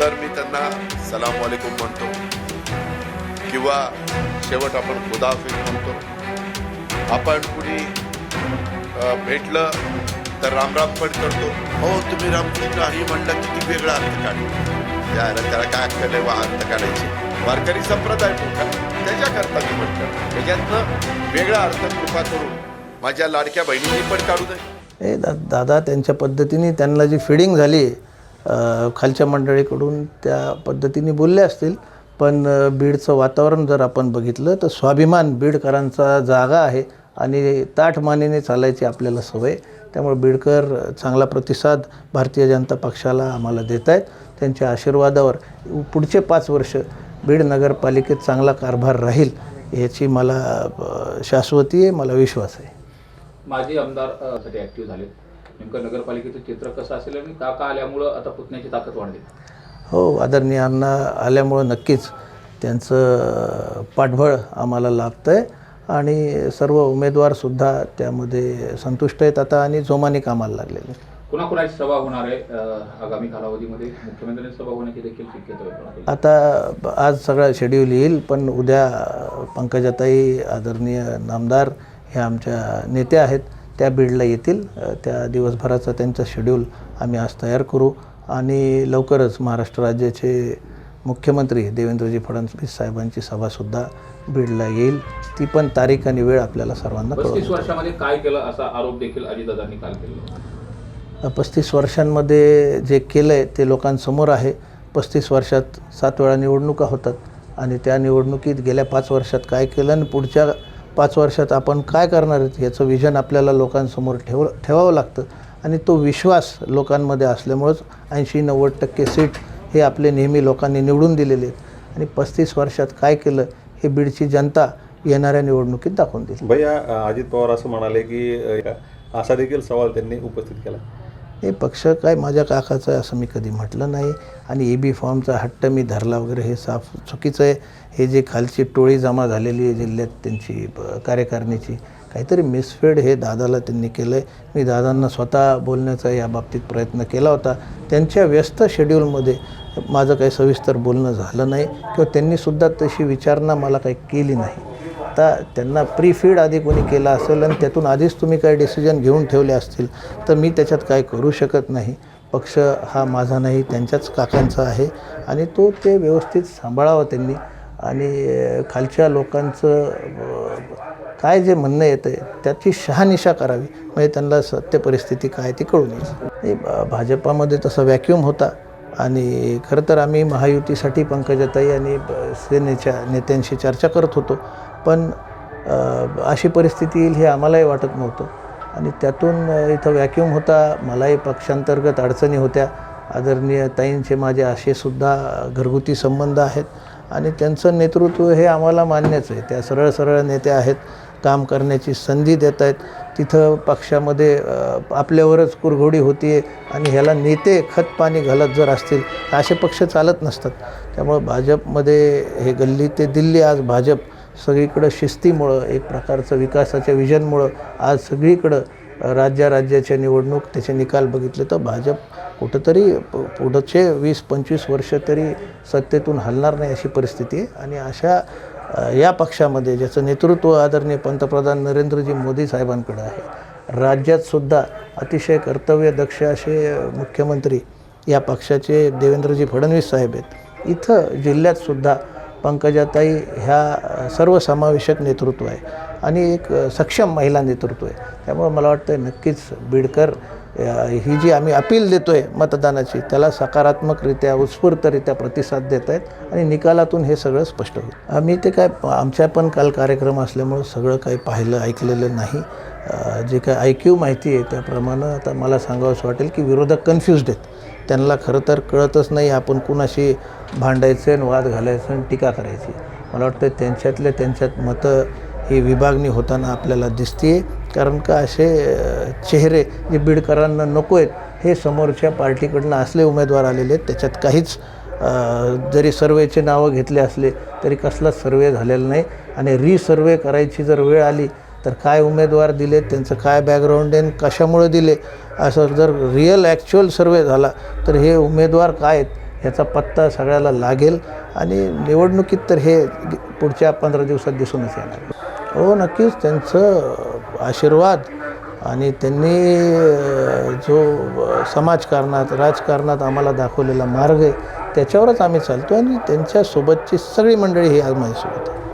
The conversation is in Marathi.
तर मी त्यांना सलाम वालेकुम म्हणतो. किंवा शेवट आपण खुदाफिज म्हणतो. आपण कुणी भेटलं तर रामराम पण करतो. हो तुम्ही रामकृष्ण हरी म्हणलं किती वेगळा अर्थ काढला. त्याला त्याला काय अक्कल आहे वा अर्थ काढायची. वारकरी संप्रदाय मोठा. त्याच्याकरता मी म्हटलं त्याच्यातनं वेगळा अर्थ कृपा करून माझ्या लाडक्या बहिणींनी पण काढू नये हे दादा त्यांच्या पद्धतीने त्यांना जी फिडिंग झाली खालच्या मंडळीकडून त्या पद्धतीने बोलले असतील पण बीडचं वातावरण जर आपण बघितलं तर स्वाभिमान बीडकरांचा जागा आहे आणि ताठ मानेने चालायची आपल्याला सवय. त्यामुळे बीडकर चांगला प्रतिसाद भारतीय जनता पक्षाला आम्हाला देत आहेत. त्यांच्या आशीर्वादावर पुढचे पाच वर्ष बीड नगरपालिकेत चांगला कारभार राहील याची मला शाश्वती आहे मला विश्वास आहे. माजी आमदार झाले नेमकं नगरपालिकेचं चित्र कसं असेल आणि काका आल्यामुळं आता पुतण्याची ताकद वाढली? हो आदरणीय अण्णा आल्यामुळं नक्कीच त्यांचं पाठबळ आम्हाला लाभतं आहे आणि सर्व उमेदवारसुद्धा त्यामध्ये संतुष्ट आहेत आता आणि जोमाने कामाला लागलेले कुणाकुणाची सभा होणार आहे आगामी कालावधीमध्ये? मुख्यमंत्र्यांची सभा होण्याची देखील शक्यता? आता आज सगळा शेड्यूल येईल पण उद्या पंकजाताई आदरणीय नामदार ह्या आमच्या नेत्या आहेत. त्या बीडला येतील. त्या दिवसभराचा त्यांचा शेड्यूल आम्ही आज तयार करू. आणि लवकरच महाराष्ट्र राज्याचे मुख्यमंत्री देवेंद्रजी फडणवीस साहेबांची सभासुद्धा बीडला येईल. ती पण तारीख आणि वेळ आपल्याला सर्वांना कळवू पस्तीस वर्षामध्ये काय केलं असा आरोप देखील अजितदादांनी काल केला पस्तीस वर्षांमध्ये जे केलं आहे ते लोकांसमोर आहे. पस्तीस वर्षात सात वेळा निवडणुका होतात. आणि त्या निवडणुकीत गेल्या पाच वर्षात काय केलं आणि पुढच्या पाच वर्षात आपण काय करणार आहेत याचं विजन आपल्याला लोकांसमोर ठेव ठेवावं लागतं. आणि तो विश्वास लोकांमध्ये असल्यामुळंच ऐंशी नव्वद टक्के सीट हे आपले नेहमी लोकांनी निवडून दिलेले आहेत. आणि पस्तीस वर्षात काय केलं हे बीडची जनता येणाऱ्या निवडणुकीत दाखवून देईल भैया अजित पवार असं म्हणाले की असा देखील सवाल त्यांनी उपस्थित केला. हे पक्ष काय माझ्या काकाचं आहे असं मी कधी म्हटलं नाही. आणि ए बी फॉर्मचा हट्ट मी धरला वगैरे हे साफ चुकीचं आहे. हे जे खालची टोळी जमा झालेली आहे जिल्ह्यात त्यांची कार्यकारणीची कार्यकारिणीची काहीतरी मिसफेड हे दादाला त्यांनी केलं आहे मी दादांना स्वतः बोलण्याचा या बाबतीत प्रयत्न केला होता. त्यांच्या व्यस्त शेड्यूलमध्ये माझं काही सविस्तर बोलणं झालं नाही. किंवा त्यांनीसुद्धा तशी विचारणा मला काही केली नाही. आता त्यांना प्री फीड आधी कोणी केला असेल आणि त्यातून आधीच तुम्ही काही डिसिजन घेऊन ठेवले असतील तर मी त्याच्यात काय करू शकत नाही. पक्ष हा माझा नाही त्यांच्याच काकांचा आहे आणि तो ते व्यवस्थित सांभाळावं त्यांनी. आणि खालच्या लोकांचं काय जे म्हणणं येतं आहे त्याची शहानिशा करावी. म्हणजे त्यांना सत्य परिस्थिती काय ती कळून येईल भाजपामध्ये तसा व्हॅक्युम होता. आणि खरं तर आम्ही महायुतीसाठी पंकजाताई आणि सेनेच्या नेत्यांशी चर्चा करत होतो. पण अशी परिस्थिती येईल हे आम्हालाही वाटत नव्हतं. आणि त्यातून इथं व्हॅक्युम होता मलाही पक्षांतर्गत अडचणी होत्या. आदरणीय ताईंचे माझे असेसुद्धा घरगुती संबंध आहेत. आणि त्यांचं नेतृत्व हे आम्हाला मान्यच आहे. त्या सरळ सरळ नेत्या आहेत काम करण्याची संधी देत आहेत. तिथं पक्षामध्ये आपल्यावरच कुरघोडी होती आहे आणि ह्याला नेते खतपाणी घालत जर असतील तर असे पक्ष चालत नसतात. त्यामुळं भाजपमध्ये हे गल्ली ते दिल्ली आज भाजप सगळीकडं शिस्तीमुळं एक प्रकारचं विकासाच्या विजनमुळं आज सगळीकडं राज्या राज्याच्या निवडणूक त्याचे निकाल बघितले तर भाजप कुठंतरी प- पुढचे वीस पंचवीस वर्ष तरी सत्तेतून हलणार नाही अशी परिस्थिती आहे. आणि अशा या पक्षामध्ये ज्याचं नेतृत्व आदरणीय पंतप्रधान नरेंद्रजी मोदी साहेबांकडे आहे राज्यातसुद्धा अतिशय कर्तव्यदक्ष असे मुख्यमंत्री या पक्षाचे देवेंद्रजी फडणवीस साहेब आहेत. इथं जिल्ह्यातसुद्धा पंकजाताई ह्या सर्वसमावेशक नेतृत्व आहे आणि एक सक्षम महिला नेतृत्व आहे. त्यामुळे मला वाटतं नक्कीच बीडकर ही जी आम्ही अपील देतो आहे मतदानाची त्याला सकारात्मकरित्या उत्स्फूर्तरित्या प्रतिसाद देत आहेत आणि निकालातून हे सगळं स्पष्ट होईल. आम्ही ते काय आमच्या पण काल कार्यक्रम असल्यामुळं सगळं काही पाहिलं ऐकलेलं नाही. जे काय ऐक्यू माहिती आहे त्याप्रमाणे आता मला सांगावंसं वाटेल की विरोधक कन्फ्युज्ड आहेत. त्यांना खरं तर कळतच नाही आपण कुणाशी भांडायचं आणि वाद घालायचं आणि टीका करायची मला वाटतं त्यांच्यातल्या त्यांच्यात मतं ही विभागणी होताना आपल्याला दिसते कारण का असे चेहरे जे बीडकरांना नको आहेत हे समोरच्या पार्टीकडनं असले उमेदवार आलेले आहेत त्याच्यात काहीच जरी सर्वेचे नावं घेतले असले तरी कसलाच सर्वे झालेला नाही. आणि रिसर्वे करायची जर वेळ आली तर काय उमेदवार दिले त्यांचं काय बॅकग्राऊंड आहे आणि कशामुळे दिले? असं जर रिअल ॲक्च्युअल सर्वे झाला तर हे उमेदवार काय आहेत ह्याचा पत्ता सगळ्याला लागेल आणि निवडणुकीत तर हे पुढच्या पंधरा दिवसात दिसूनच येणार. हो नक्कीच त्यांचं आशीर्वाद आणि त्यांनी जो समाजकारणात राजकारणात आम्हाला दाखवलेला मार्ग आहे त्याच्यावरच आम्ही चालतो आणि त्यांच्यासोबतची सगळी मंडळी ही आज माझ्यासोबत आहे.